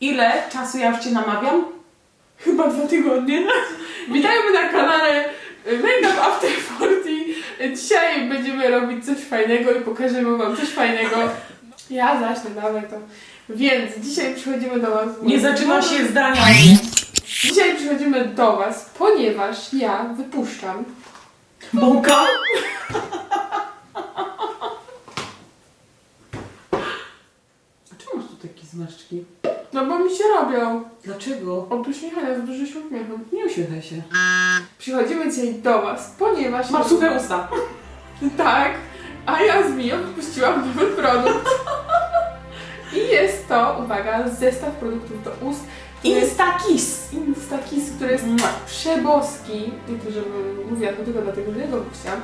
Ile czasu ja już Cię namawiam? Chyba dwa tygodnie. Witajmy na kanale Make Up After 40. Dzisiaj będziemy robić coś fajnego i pokażemy Wam coś fajnego. Ja zacznę, dawaj to. Więc dzisiaj przychodzimy do Was. Nie zaczyna się zdania. Dzisiaj przychodzimy do Was, ponieważ ja wypuszczam. Bąka? A czemu masz tu takie zmarszczki? No bo mi się robią. Dlaczego? Od uśmiechania, za dużo się uśmiecham. Nie uśmiechaj się. Przychodzimy dzisiaj do Was, ponieważ... Mam suche usta. Tak, a ja z Miją wypuściłam nowy produkt. I jest to, uwaga, zestaw produktów do ust. który jest Instakis. Instakis, który jest przeboski. Nie to, żebym mówiła to tylko dlatego, że go chciałam,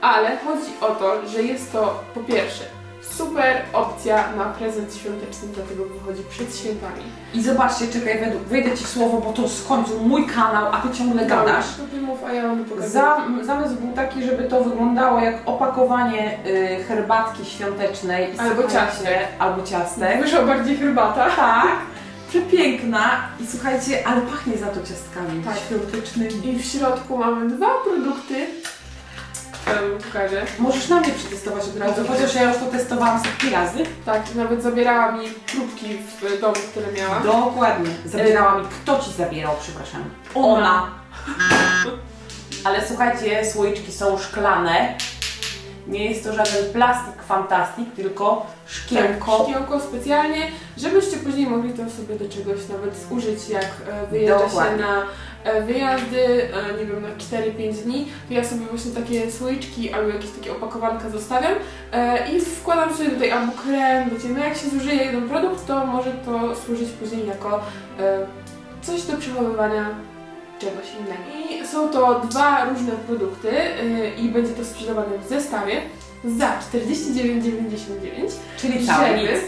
ale chodzi o to, że jest to po pierwsze super opcja na prezent świąteczny, dlatego wychodzi przed świętami. I zobaczcie, czekaj, według- wejdę Ci słowo, bo to w końcu mój kanał, a Ty ciągle gadasz. To ty mów, a ja mam zamysł był taki, żeby to wyglądało jak opakowanie y, herbatki świątecznej. Albo ciastek. Albo ciastek. Wyszła bardziej herbata. Tak, przepiękna i słuchajcie, ale pachnie za to ciastkami Tak. świątecznymi. I w środku mamy dwa produkty. Pokażę. Możesz na mnie przetestować od razu, chociaż ja już to testowałam setki razy. Tak, nawet zabierała mi próbki w domu, które miałam. Dokładnie. Zabierała mi. Kto ci zabierał, przepraszam? Ona. Ale słuchajcie, słoiczki są szklane. Nie jest to żaden plastik fantastik, tylko szkiełko. Tak, szkiełko specjalnie, żebyście później mogli to sobie do czegoś nawet użyć, jak e, wyjeżdża się Dokładnie. na e, wyjazdy, e, nie wiem, na 4-5 dni, to ja sobie właśnie takie słoiczki albo jakieś takie opakowanka zostawiam e, i wkładam sobie tutaj albo krem, wiecie, no jak się zużyje jeden produkt, to może to służyć później jako e, coś do przechowywania czegoś innego. I są to dwa różne produkty e, i będzie to sprzedawane w zestawie za 49,99 Czyli cały żeby.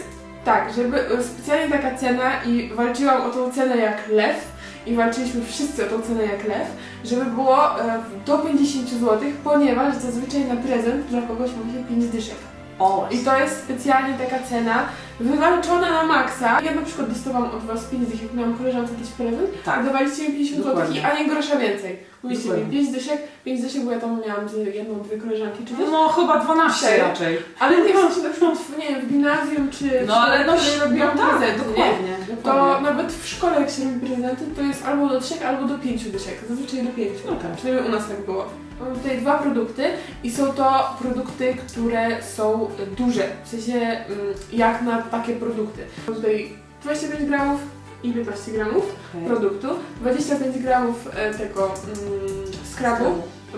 Tak, żeby e, specjalnie taka cena i walczyłam o tą cenę jak lew i walczyliśmy wszyscy o tą cenę jak lew, żeby było e, do 50 zł, ponieważ zazwyczaj na prezent dla kogoś ma się 5 dyszek. O, I to jest specjalnie taka cena wywalczona na maksa. Ja na przykład dostałam od Was 5 dyszek, jak miałam koleżance jakiś prezent, tak. dawaliście mi 50 zł, Dokładnie. a nie grosza więcej. Mówicie mi Dokładnie. 5 dyszek, 5 dyszek, bo ja tam miałam jedną, dwie koleżanki czy coś. No chyba 12 Cztery. raczej. Ale nie wiem, czy na przykład w, nie wiem, w gimnazjum, czy No ale no, robiłam no tak, prezenty, nie? To dokładnie. nawet w szkole, jak się robi prezenty, to jest albo do trzech, albo do pięciu dyszek. Zazwyczaj do pięciu. No tak. Przynajmniej u nas tak było. Mamy tutaj dwa produkty i są to produkty, które są duże. W sensie mm, jak na takie produkty. Mam tutaj 25 gramów i 15 gramów Okej. produktu, 25 gramów e, tego mm, skrabu,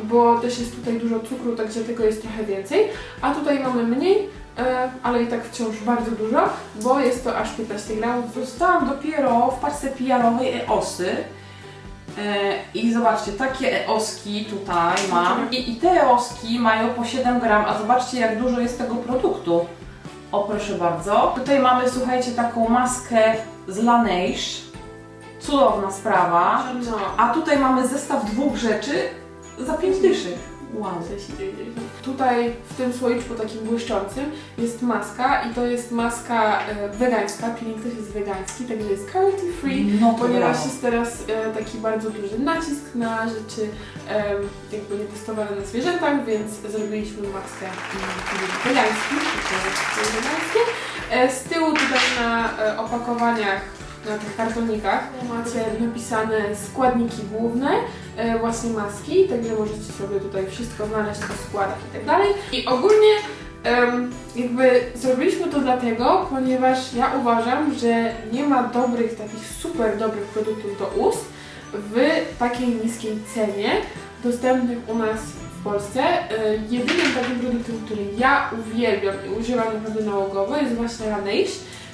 bo też jest tutaj dużo cukru, także tego jest trochę więcej. A tutaj mamy mniej, ale i tak wciąż bardzo dużo, bo jest to aż 15 gramów. Dostałam dopiero w paczce PR-owej EOSy. E, I zobaczcie, takie EOSki tutaj mam. I, I te EOSki mają po 7 gram, a zobaczcie jak dużo jest tego produktu. O proszę bardzo. Tutaj mamy, słuchajcie, taką maskę z Laneige. Cudowna sprawa. A tutaj mamy zestaw dwóch rzeczy za 5 dyszek. Wow. Tutaj w tym słoiczku takim błyszczącym jest maska i to jest maska e, wegańska, peeling też jest wegański, także jest cruelty free. No to Ponieważ brawo. jest teraz e, taki bardzo duży nacisk na rzeczy em, jakby nietestowane na zwierzętach, więc zrobiliśmy maskę mm, wegański, to jest wegańskie. E, z tyłu tutaj na e, opakowaniach, na tych kartonikach macie napisane składniki główne e, właśnie maski, także możecie sobie tutaj wszystko znaleźć o składach i tak dalej. I ogólnie jakby zrobiliśmy to dlatego, ponieważ ja uważam, że nie ma dobrych, takich super dobrych produktów do ust w takiej niskiej cenie dostępnych u nas w Polsce. E, Jedynym takim produktem, który ja uwielbiam i używam naprawdę nałogowo jest właśnie Laneige.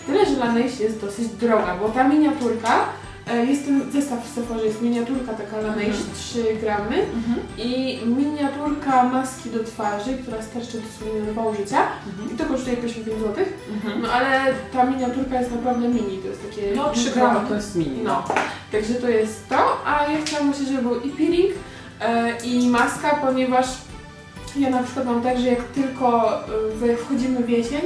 Tyle, że Laneige jest dosyć droga, bo ta miniaturka, e, jest ten zestaw w Sephorze, jest miniaturka taka Laneige Mhm. 3 gramy Mhm. i miniaturka maski do twarzy, która starczy dosłownie na wał życia i to kosztuje 55 zł. Mhm. No ale ta miniaturka jest naprawdę mini, to jest takie... No 3 gramy to jest mini. No, także to jest to, a ja chciałam myśleć, żeby był i peeling e, i maska, ponieważ ja na przykład mam tak, że jak tylko e, wchodzimy w jesień,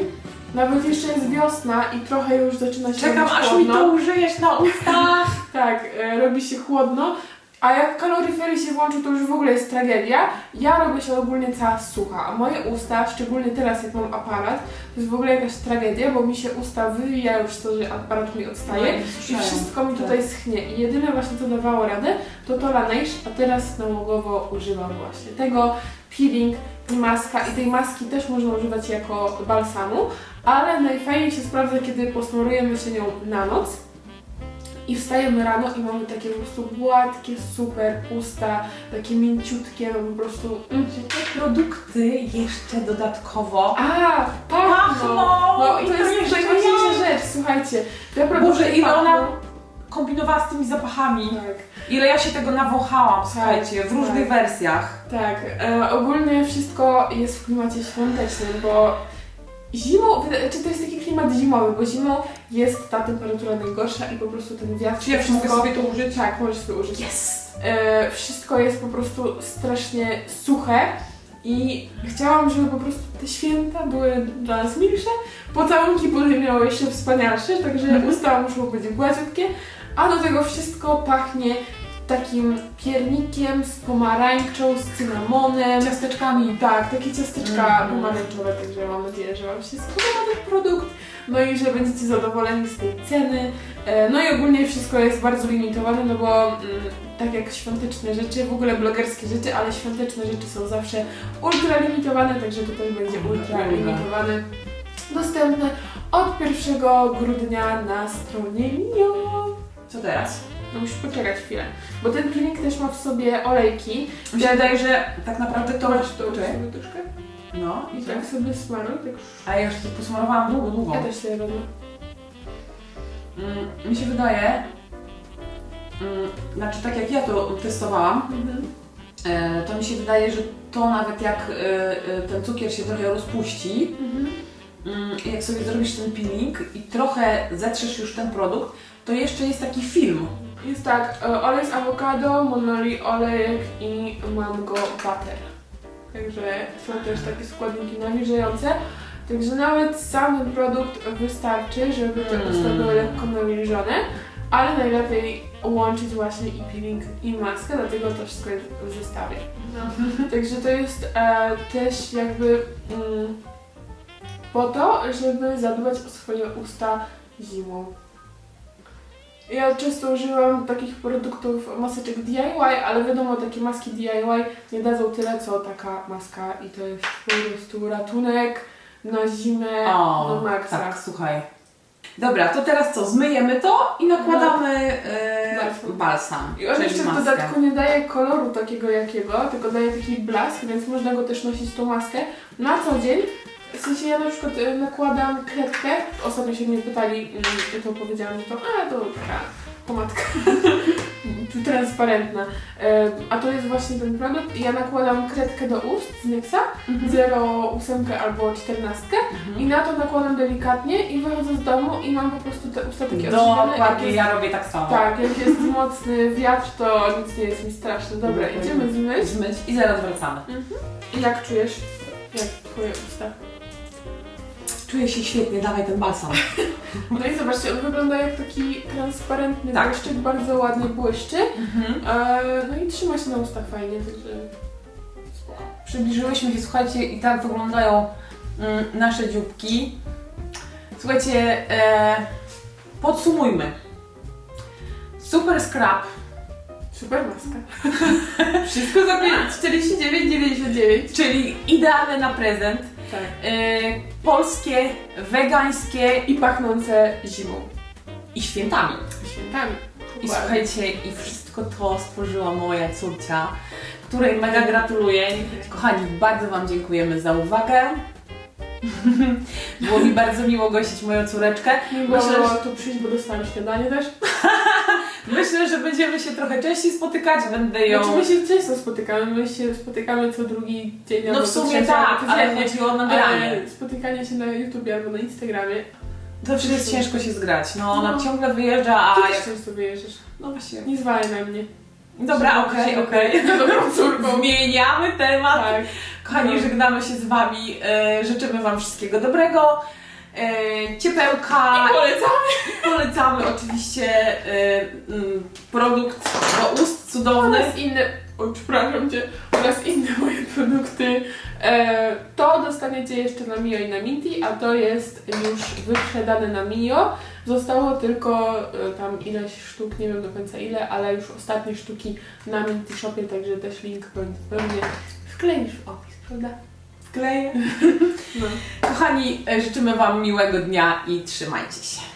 Nawet jeszcze jest wiosna i trochę już zaczyna się Czekam robić aż mi chłodno. to użyjesz na ustach. Tak, e, robi się chłodno. A jak kaloryfery się włączą, to już w ogóle jest tragedia. Ja robię się ogólnie cała sucha, a moje usta, szczególnie teraz jak mam aparat, to jest w ogóle jakaś tragedia, bo mi się usta wywija już to, że aparat mi odstaje i wszystko mi tutaj schnie. I jedyne właśnie co dawało radę, to to Laneige, a teraz nałogowo używam właśnie tego. Peeling maska i tej maski też można używać jako balsamu, ale najfajniej się sprawdza, kiedy posmarujemy się nią na noc i wstajemy rano i mamy takie po prostu gładkie, super usta, takie mięciutkie, no po prostu... Mm. Te produkty jeszcze dodatkowo A, pachną! pachną! No i to jest jeszcze najważniejsza nie. rzecz, słuchajcie. Te produkty Boże, pachną. ona kombinowała z tymi zapachami. Tak. Ile ja się tego nawąchałam, słuchajcie, w tak. różnych wersjach. Tak, e, ogólnie wszystko jest w klimacie świątecznym, bo zimą, czy to jest taki klimat zimowy, bo zimą jest ta temperatura najgorsza i po prostu ten wiatr. Czy ja mogę wszystko- sobie to użyć? Tak, możesz sobie użyć. Yes! E, wszystko jest po prostu strasznie suche i chciałam, żeby po prostu te święta były dla nas milsze. Pocałunki były miały jeszcze wspanialsze, także usta muszą być gładziutkie, a do tego wszystko pachnie takim piernikiem z pomarańczą, z cynamonem. Ciasteczkami. Tak, takie ciasteczka Mhm. pomarańczowe, także mam nadzieję, że Wam się spodoba ten produkt, no i że będziecie zadowoleni z tej ceny. E, No i ogólnie wszystko jest bardzo limitowane, no bo mm, tak jak świąteczne rzeczy, w ogóle blogerskie rzeczy, ale świąteczne rzeczy są zawsze ultra limitowane, także tutaj będzie ultra Ultra. limitowane. Dostępne od 1 grudnia na stronie Mio. Co teraz? No musisz poczekać chwilę, bo ten peeling też ma w sobie olejki. Mi się wydaje, że tak naprawdę to... masz Czekaj. sobie troszkę. No, I tak tak. sobie smaruj, tak A ja już to posmarowałam długo, długo. Ja też sobie robię. Mm, mi się wydaje, mm, znaczy tak jak ja to testowałam, e, to mi się wydaje, że to nawet jak e, e, ten cukier się trochę rozpuści, i jak sobie zrobisz ten peeling i trochę zetrzesz już ten produkt, to jeszcze jest taki film. Jest tak, e, olej z awokado, monoli olejek i mango butter. Także są też takie składniki nawilżające. Także nawet sam ten produkt wystarczy, żeby te Mm. usta były lekko nawilżone, ale najlepiej łączyć właśnie i peeling i maskę, dlatego to wszystko jest w zestawie. Także to jest e, też jakby mm, po to, żeby zadbać o swoje usta zimą. Ja często używam takich produktów, maseczek DIY, ale wiadomo, takie maski DIY nie dadzą tyle, co taka maska i to jest po prostu ratunek na zimę do maksa. tak, słuchaj. Dobra, to teraz co? Zmyjemy to i nakładamy e, Balsam. balsam. I on jeszcze w dodatku nie daje koloru takiego jakiego, tylko daje taki blask, więc można go też nosić tą maskę na co dzień. W sensie ja na przykład e, nakładam kredkę, ostatnio się mnie pytali, i to powiedziałam, że to, a to taka pomadka transparentna. E, A to jest właśnie ten produkt ja nakładam kredkę do ust z NYXa, Mhm. 0,8 albo 14 i na to nakładam delikatnie i wychodzę z domu i mam po prostu te usta takie Dokładnie, ja robię tak samo. tak, jak jest mocny wiatr, to nic nie jest mi straszne. Dobra, idziemy zmyć. Zmyć i zaraz wracamy. I jak czujesz? Jak twoje usta? Czuję się świetnie, dawaj ten balsam. No i zobaczcie, on wygląda jak taki transparentny Tak. błyszczyk, bardzo ładnie błyszczy. Mhm. E, no i trzyma się na ustach fajnie, także... Przybliżyłyśmy się, słuchajcie, i tak wyglądają mm, nasze dzióbki. Słuchajcie, e, podsumujmy. Super scrap, Super maska. Wszystko za 49,99. czyli idealne na prezent. Tak. E, polskie, wegańskie I pachnące zimą. i świętami. Świętami. I Dokładnie. słuchajcie, i wszystko to stworzyła moja córcia, której mega gratuluję. Kochani, bardzo Wam dziękujemy za uwagę. Było mi bardzo miło gościć moją córeczkę. Nie Myślę, że- tu przyjść, bo dostałam śniadanie też. Myślę, że będziemy się trochę częściej spotykać. Będę ją. Znaczy my się często spotykamy, my się spotykamy co drugi dzień No w sumie trzeci, tak, ale chodzi o nagranie. Ale spotykanie się na YouTubie albo na Instagramie. Zawsze jest ciężko się zgrać. No, ona No. ciągle wyjeżdża, a Ty jak. też często wyjeżdżasz. No właśnie. Nie zwalaj na mnie. Dobra, okej, okej. Zmieniamy temat. Tak. Kochani, No. żegnamy się z Wami. E, życzymy Wam wszystkiego dobrego. E, ciepełka. Polecamy! Polecamy oczywiście e, mm, produkt do ust cudowny. Oraz inne, oj przepraszam Cię, oraz inne moje produkty. E, to dostaniecie jeszcze na Mio i na Minty, a to jest już wyprzedane na Mio. Zostało tylko e, tam ileś sztuk, nie wiem do końca ile, ale już ostatnie sztuki na Minty Shopie, także też link pewnie wkleisz w opis, prawda? No. Kochani, e, życzymy Wam miłego dnia i trzymajcie się.